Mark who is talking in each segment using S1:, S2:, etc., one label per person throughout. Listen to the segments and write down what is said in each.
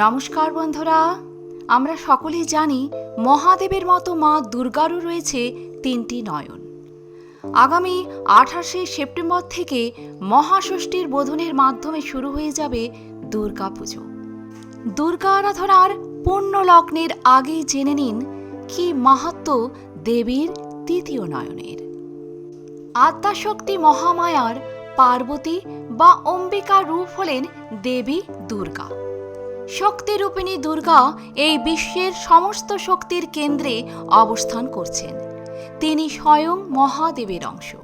S1: নমস্কার বন্ধুরা, আমরা সকলেই জানি মহাদেবের মতো মা দুর্গারও রয়েছে তিনটি নয়ন। আগামী আঠাশে সেপ্টেম্বর থেকে মহাষষ্ঠীর বোধনের মাধ্যমে শুরু হয়ে যাবে দুর্গা পুজো। দুর্গা আরাধনার পূর্ণ লগ্নের আগেই জেনে নিন কি মাহাত্ম দেবীর তৃতীয় নয়নের। আদ্যাশক্তি মহামায়ার পার্বতী বা অম্বিকা রূপ হলেন দেবী দুর্গা। শক্তিরূপিণী দুর্গা এই বিশ্বের সমস্ত শক্তির কেন্দ্রে অবস্থান করছেন। তিনি স্বয়ং মহাদেবের অংশ।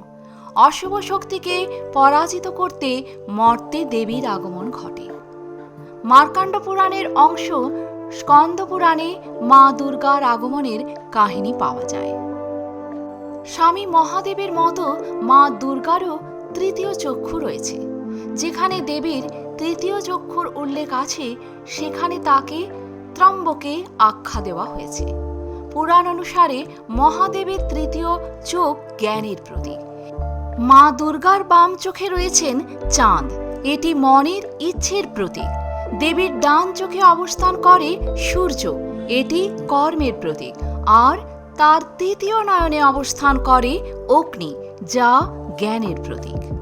S1: অশুভ শক্তিকে পরাজিত করতে মর্তে দেবীর আগমন ঘটে। মার্কাণ্ড পুরাণের অংশ স্কন্দ পুরাণে মা দুর্গার আগমনের কাহিনী পাওয়া যায়। স্বামী মহাদেবের মতো মা দুর্গারও তৃতীয় চক্ষু রয়েছে, যেখানে দেবীর তৃতীয় চক্ষুর উল্লেখ আছে, সেখানে তাকে ত্রম্বকে আখ্যা দেওয়া হয়েছে। পুরাণ অনুসারে মহাদেবের তৃতীয় চোখ জ্ঞানের প্রতীক। মা দুর্গার বাম চোখে রয়েছেন চাঁদ। এটি মনের ইচ্ছের প্রতীক। দেবীর ডান চোখে অবস্থান করে সূর্য। এটি কর্মের প্রতীক। আর তার তৃতীয় নয়নে অবস্থান করে অগ্নি, যা জ্ঞানের প্রতীক।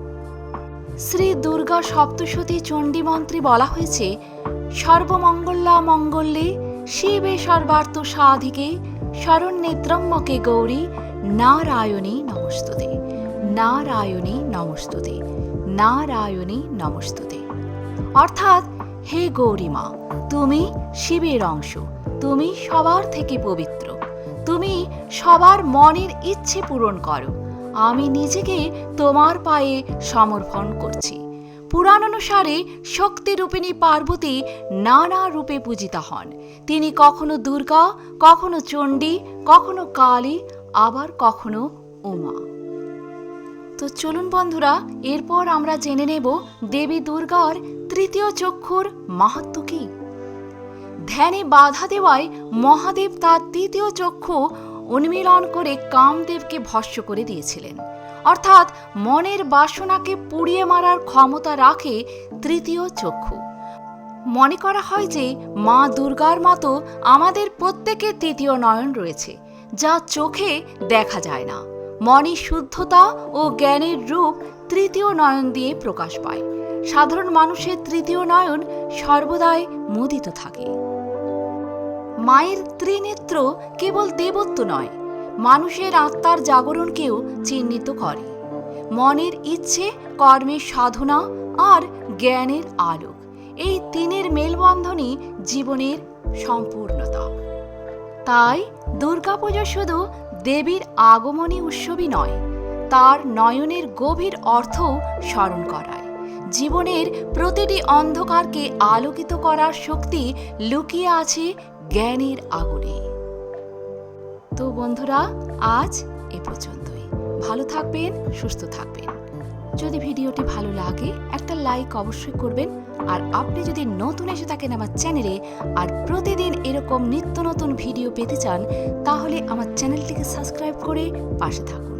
S1: শ্রী দুর্গা সপ্তশতী চণ্ডী মন্ত্রে বলা হয়েছে, সর্বমঙ্গলা মঙ্গল্যে শিবে সর্বার্থ সাধিকে শরণ্যেত্রম্যকে গৌরী নারায়ণী নমস্তুতে নারায়ণী নমস্তুতে নারায়ণী নমস্তুতে। অর্থাৎ, হে গৌরীমা তুমি শিবের অংশ, তুমি সবার থেকে পবিত্র, তুমি সবার মনের ইচ্ছে পূরণ করো আমি নিজেকে তোমার পায়ে সমর্পণ করছি। পুরাণ অনুসারে শক্তিরূপিণী পার্বতী নানা রূপে পূজিতা হন। তিনি কখনো দুর্গা, কখনো চণ্ডী, কখনো কালী, আবার কখনো উমা। তো চলুন বন্ধুরা, এরপর আমরা জেনে নেব দেবী দুর্গার তৃতীয় চক্ষুর মাহাত্ম কি। ধ্যানে বাধা দেওয়ায় মহাদেব তার তৃতীয় চক্ষু উন্মীলন করে কামদেবকে ভস্য করে দিয়েছিলেন। অর্থাৎ মনের বাসনাকে পুড়িয়ে মারার ক্ষমতা রাখে তৃতীয় চক্ষু। মনে করা হয় যে মা দুর্গার মতো আমাদের প্রত্যেকের তৃতীয় নয়ন রয়েছে, যা চোখে দেখা যায় না। মনে শুদ্ধতা ও জ্ঞানের রূপ তৃতীয় নয়ন দিয়ে প্রকাশ পায়। সাধারণ মানুষের তৃতীয় নয়ন সর্বদাই মুদিত থাকে। মায়ের ত্রিনেত্র কেবল দেবত্ব নয়, মানুষের আত্মার জাগরণকেও চিহ্নিত করে। মনের ইচ্ছে, কর্মের সাধনা আর জ্ঞানের আলোক, এই তিনের মেলবন্ধনই জীবনের সম্পূর্ণতা। তাই দুর্গাপূজা শুধু দেবীর আগমনী উৎসবই নয়, তার নয়নের গভীর অর্থও স্মরণ করায়। জীবনের প্রতিটি অন্ধকারকে আলোকিত করার শক্তি লুকিয়ে আছে জ্ঞানের আগুনে। তো বন্ধুরা, আজ এ পর্যন্তই। ভালো থাকবেন, সুস্থ থাকবেন। যদি ভিডিওটি ভালো লাগে, একটা লাইক অবশ্যই করবেন। আর আপনি যদি নতুন এসে থাকেন আমার চ্যানেলে আর প্রতিদিন এরকম নিত্য নতুন ভিডিও পেতে চান, তাহলে আমার চ্যানেলটিকে সাবস্ক্রাইব করে পাশে থাকুন।